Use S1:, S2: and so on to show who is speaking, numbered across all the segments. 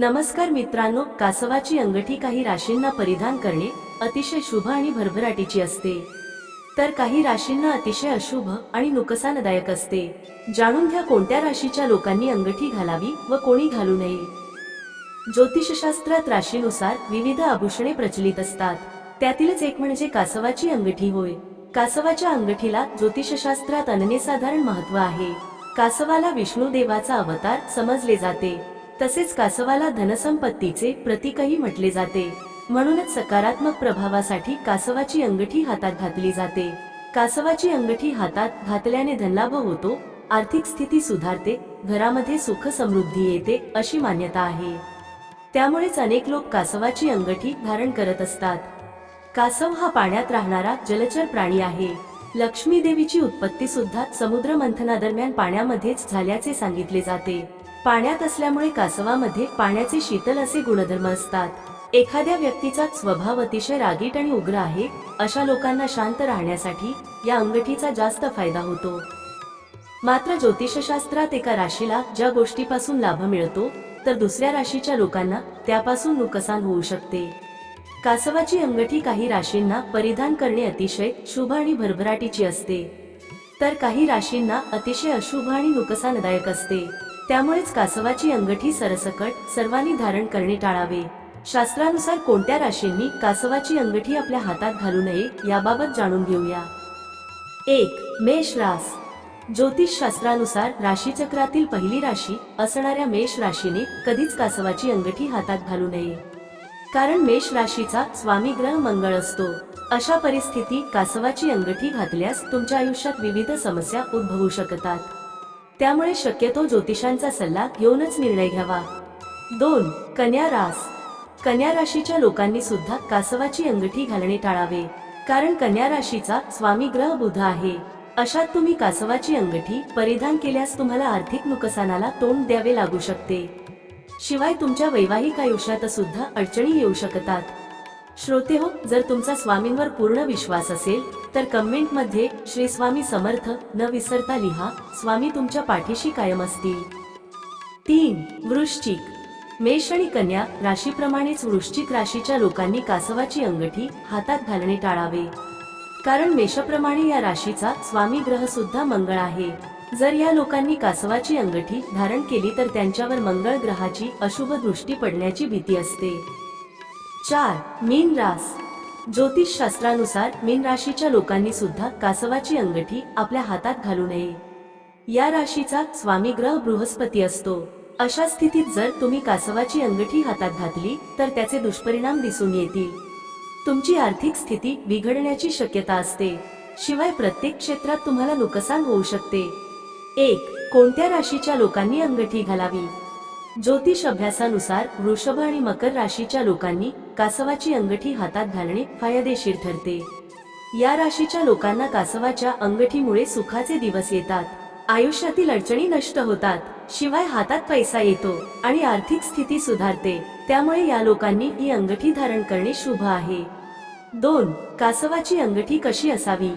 S1: नमस्कार मित्रांनो कासवाची अंगठी काही राशींना परिधान करणे अतिशय शुभ आणि भरभराटीची असते. तर काही राशींना अतिशय अशुभ आणि नुकसानदायक असते. जाणून घ्या कोणत्या राशीच्या लोकांनी अंगठी घालावी व कोणी घालू नये. ज्योतिषशास्त्रात राशीनुसार विविध आभूषणे प्रचलित असतात. त्यातीलच एक म्हणजे कासवाची अंगठी होय. कासवाच्या अंगठीला ज्योतिषशास्त्रात अनन्यसाधारण महत्त्व आहे. कासवाला विष्णू देवाचा अवतार समजले जाते. तसेच कासवाला धनसंपत्तीचे प्रतीकही म्हटले जाते. म्हणूनच सकारात्मक प्रभावासाठी कासवाची अंगठी हातात घातली जाते. कासवाची अंगठी हातात घातल्याने धनलाभ होतो आर्थिक स्थिती सुधारते घरामध्ये सुख समृद्धी येते अशी मान्यता आहे. त्यामुळेच अनेक लोक कासवाची अंगठी धारण करत असतात. कासव हा पाण्यात राहणारा जलचर प्राणी आहे. लक्ष्मी देवीची उत्पत्ती सुद्धा समुद्र मंथनादरम्यान पाण्यामध्येच झाल्याचे सांगितले जाते. पाण्यात असल्यामुळे कासवामध्ये पाण्याचे शीतल असे गुणधर्म असतात. एखाद्या व्यक्तीचा स्वभाव अतिशय रागीट आणि उग्र आहे अशा लोकांना शांत राहण्यासाठी या अंगठीचा जास्त फायदा होतो. मात्र ज्योतिषशास्त्रात एका राशीला ज्या गोष्टीपासून लाभ मिळतो तर दुसऱ्या राशीच्या लोकांना त्यापासून नुकसान होऊ शकते. कासवाची अंगठी काही राशींना परिधान करणे अतिशय शुभ आणि भरभराटीची असते. तर काही राशींना अतिशय अशुभ आणि नुकसानदायक असते. त्यामुळेच कासवाची अंगठी सरसकट सर्वांनी धारण करणे टाळावे. शास्त्रानुसार कोणत्या राशींनी कासवाची अंगठी आपल्या हातात घालू नये याबाबत जाणून घेऊया. एक मेष रास. ज्योतिष शास्त्रानुसार राशीचक्रातील पहिली राशी असणाऱ्या मेष राशीने कधीच कासवाची अंगठी हातात घालू नये. कारण मेष राशीचा स्वामी ग्रह मंगळ असतो. अशा परिस्थिती कासवाची अंगठी घातल्यास तुमच्या आयुष्यात विविध समस्या उद्भवू शकतात. त्यामुळे शक्यतो ज्योतिषांचा सल्ला घेऊनच निर्णय घ्यावा. दोन कन्या रास. कन्या राशीच्या लोकांनी सुद्धा कासवाची अंगठी घालणे टाळावे कारण कन्या राशीचा स्वामी ग्रह बुध आहे. अशात तुम्ही कासवाची अंगठी परिधान केल्यास तुम्हाला आर्थिक नुकसानाला तोंड द्यावे लागू शकते. शिवाय तुमच्या वैवाहिक आयुष्यात सुद्धा अडचणी येऊ शकतात. श्रोते हो जर तुमचा स्वामींवर पूर्ण विश्वास असेल तर कमेंटमध्ये श्री स्वामी समर्थ न विसरता लिहा स्वामी तुमच्या पाठीशी कायम असतील. तीन वृश्चिक. मेष आणि कन्या राशीप्रमाणेच वृश्चिक राशीच्या लोकांनी कासवाची अंगठी हातात घालणे टाळावे. कारण मेषप्रमाणे या राशीचा स्वामी ग्रह सुद्धा मंगळ आहे. जर या लोकांनी कासवाची अंगठी धारण केली तर त्यांच्यावर मंगळ ग्रहाची अशुभ दृष्टी पडण्याची भीती असते. चार मीन रास. ज्योतिष शास्त्रानुसार मीन राशीच्या लोकांनी सुद्धा कासवाची अंगठी आपल्या हातात घालू नये. या राशीचा स्वामी ग्रह बृहस्पती असतो. अशा स्थितीत जर तुम्ही कासवाची अंगठी हातात घातली तर त्याचे दुष्परिणाम दिसून येतील. तुमची आर्थिक स्थिती बिघडण्याची शक्यता असते. शिवाय प्रत्येक क्षेत्रात तुम्हाला नुकसान होऊ शकते. एक कोणत्या राशीच्या लोकांनी अंगठी घालावी? ज्योतिष अभ्यासानुसार वृषभ आणि मकर राशीच्या लोकांनी कासवाची अंगठी हातात घालणे फायदेशीर ठरते. या राशीच्या लोकांना कासवाच्या अंगठीमुळे सुखाचे दिवस येतात. आयुष्यातील अडचणी नष्ट होतात. शिवाय हातात पैसा येतो आणि आर्थिक स्थिती सुधारते. त्यामुळे या लोकांनी ही अंगठी धारण करणे शुभ आहे. दोन कासवाची अंगठी कशी असावी?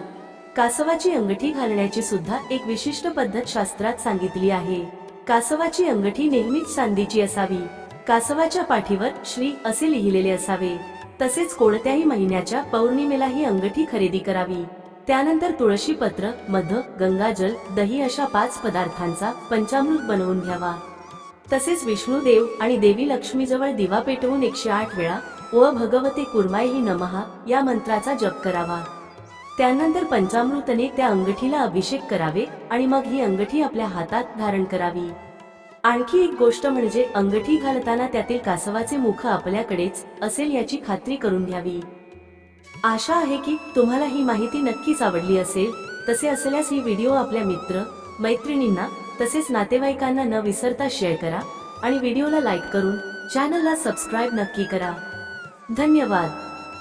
S1: कासवाची अंगठी घालण्याची सुद्धा एक विशिष्ट पद्धत शास्त्रात सांगितली आहे. कासवाची अंगठी नेहमीच चांदीची असावी. कासवाच्या पाठीवर श्री असे लिहिलेले असावे. तसेच कोणत्याही महिन्याच्या पौर्णिमेला ही अंगठी खरेदी करावी. त्यानंतर तुळशी पत्र मध गंगाजल दही अशा पाच पदार्थांचा पंचामृत बनवून घ्यावा. तसेच विष्णुदेव आणि देवी लक्ष्मीजवळ दिवा पेटवून एकशे आठ वेळा व भगवते कुर्माई नमहा या मंत्राचा जप करावा. त्यानंतर पंचामृतने त्या अंगठीला अभिषेक करावे आणि मग ही अंगठी आपल्या हातात धारण करावी. आणखी एक गोष्ट म्हणजे अंगठी घालताना त्यातील कासवाचे मुख आपल्याकडेच असेल याची खात्री करून घ्यावी. आशा आहे की तुम्हाला ही माहिती नक्कीच आवडली असेल. तसे असल्यास ही व्हिडिओ आपल्या मित्र मैत्रिणींना तसेच नातेवाईकांना न विसरता शेअर करा आणि व्हिडिओला लाईक करून चॅनलला सबस्क्राईब नक्की करा. धन्यवाद.